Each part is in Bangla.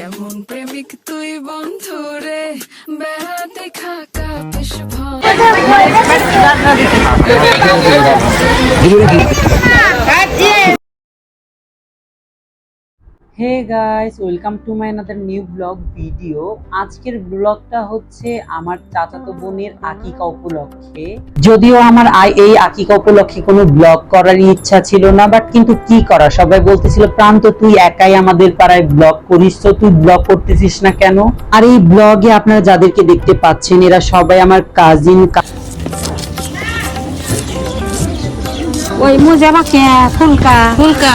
কেমন প্রেমিক তুই বন্ধু রে? বেড়াতে খাকা বেশ ভালো hey guys welcome to my another new vlog video আজকের ব্লগটা হচ্ছে আমার চাচাতো বোনের আকিকা উপলক্ষে। যদিও আমার আই- এই আকিকা উপলক্ষে কোনো ব্লগ করার ইচ্ছা ছিল না বাট কিন্তু কি করা? সবাই বলতেছিল প্রান্ত তুই একাই আমাদের পাড়ায় ব্লগ করিস তো তুই ব্লগ করতেছিস না কেন? আর এই ব্লগে আপনারা যাদেরকে দেখতে পাচ্ছেন এরা সবাই আমার কাজিন ওই মুজে বাকে ফুলকা। ফুলকা।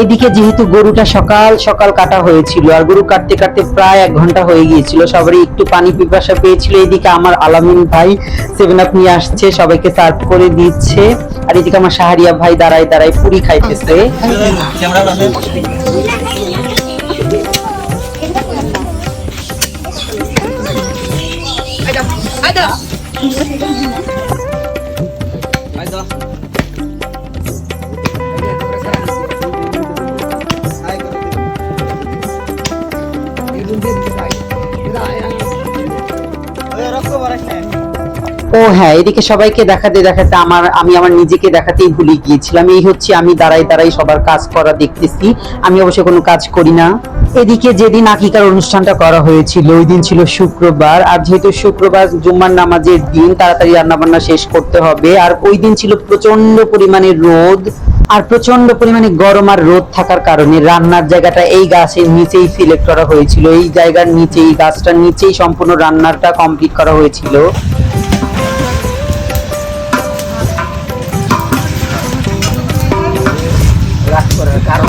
এদিকে যেহেতু গরুটা সকাল সকাল কাটা হয়েছিল, আর গরু কাটতে কাটতে প্রায় এক ঘণ্টা হয়ে গিয়েছিল, সবারই একটু পানি পিপাসা পেয়েছিল। এদিকে আমার আলামিন ভাই সেভেন আপ নিয়ে আসছে, সবাইকে সার্ভ করে দিচ্ছে। আর এদিকে আমার সাহারিয়া ভাই দাঁড়ায় দাঁড়ায় পুরি খাইতেছে। 你的腿真没有 ও হ্যাঁ এদিকে সবাইকে দেখাতে দেখাতে আমার, আমি আমার নিজেকে দেখাতেই ভুলে গিয়েছিলাম। এই হচ্ছে আমি দাঁড়াই দাঁড়াই সবার কাজ করা দেখতেছি। আমি অবশ্য কোনো কাজ করি না। এদিকে যেদিন আকিকার অনুষ্ঠানটা করা হয়েছিল, ওই দিন ছিল শুক্রবার। আর যেহেতু শুক্রবার জুম্মার নামাজের দিন, তাড়াতাড়ি রান্নাবান্না শেষ করতে হবে। আর ওই দিন ছিল প্রচণ্ড পরিমাণে রোদ। আর প্রচণ্ড পরিমাণে গরম আর রোদ থাকার কারণে রান্নার জায়গাটা এই গাছের নিচেই সিলেক্ট করা হয়েছিল। এই জায়গার নিচেই, গাছটার নিচেই সম্পূর্ণ রান্নাটা কমপ্লিট করা হয়েছিল।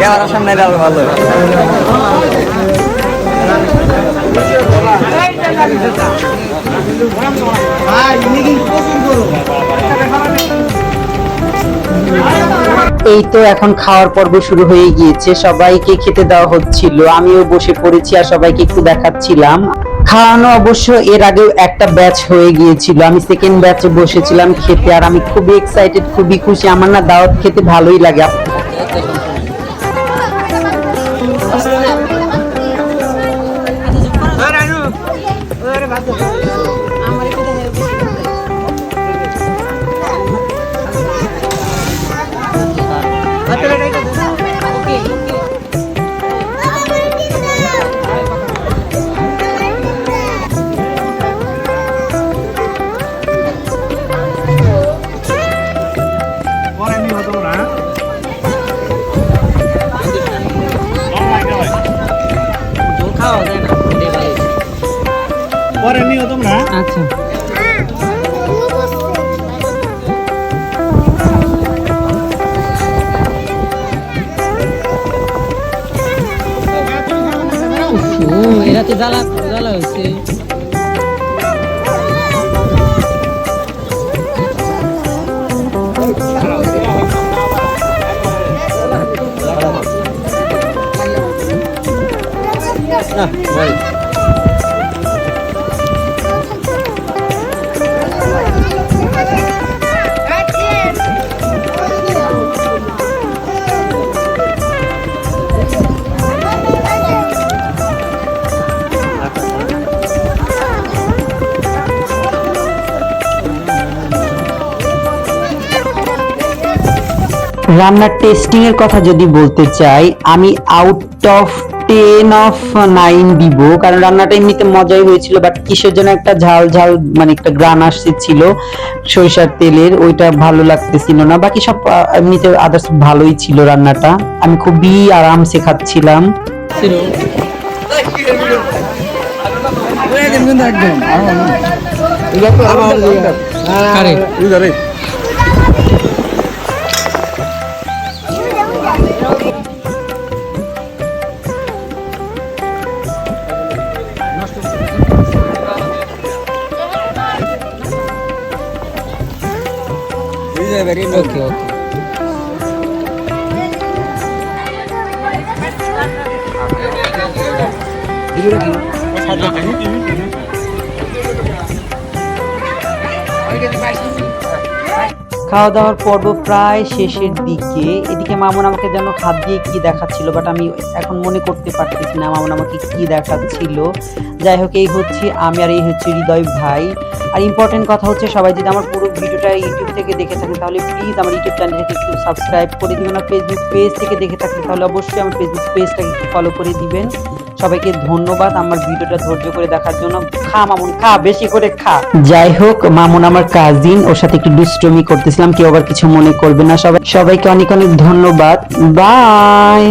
দেওয়ার সামনে দেওয়া ভালো ভাই এই তো এখন খাওয়ার পর্ব শুরু হয়ে গিয়েছে। সবাইকে খেতে দেওয়া হচ্ছিল। আমিও বসে পড়েছি আর সবাইকে একটু দেখাচ্ছিলাম। খাওয়ানো অবশ্য এর আগেও একটা ব্যাচ হয়ে গিয়েছিল। আমি সেকেন্ড ব্যাচে বসেছিলাম খেতে আর আমি খুবই এক্সাইটেড খুবই খুশি। আমার না দাওয়াত খেতে ভালোই লাগে। এটা তো জ্বালা জ্বালা হয়েছে Ah, right. রান্নার টেস্টিং এর কথা যদি বলতে চাই আমি out of ten of nine দিব কারণ রান্নাটা এমনিতে মজাই হয়েছিল বাট কিসের জন্য একটা ঝাল ঝাল মানে একটা গ্রান আসছিল সরিষার তেলের ওইটা ভালো লাগতেছিল না বাকি সব এমনিতে আদার্স ভালোই ছিল রান্নাটা আমি খুবই আরামসে খাচ্ছিলাম। very okay, okay. Thank. খাওয়া দাওয়ার পর্ব প্রায় শেষের দিকে। এদিকে মামুন আমাকে যেন খাদ দিয়ে কি দেখাচ্ছিল বাট আমি এখন মনে করতে পারতেছি না মামুন আমাকে কি দেখাচ্ছিল। যাই হোক, এই হচ্ছে আমি আর এই হচ্ছে হৃদয় ভাই। আর ইম্পর্টেন্ট কথা হচ্ছে, সবাই যদি আমার পুরো ভিডিওটা ইউটিউব থেকে দেখে থাকেন, তাহলে প্লিজ আমার ইউটিউব চ্যানেলটাকে একটু সাবস্ক্রাইব করে দিবেন। আর ফেসবুক পেজ থেকে দেখে থাকলে তাহলে অবশ্যই আমার ফেসবুক পেজটাকে একটু ফলো করে দিবেন। সবাইকে ধন্যবাদ আমার ভিডিওটা ধৈর্য করে দেখার জন্য। খা, মামুন, খা, বেশি করে খা। যাই হোক মামুন আমার কাজিন ওর সাথে একটু দুষ্টমি করতেছিলাম, কেউ আবার কিছু মনে করবে না সবাই। সবাইকে অনেক অনেক ধন্যবাদ। বাই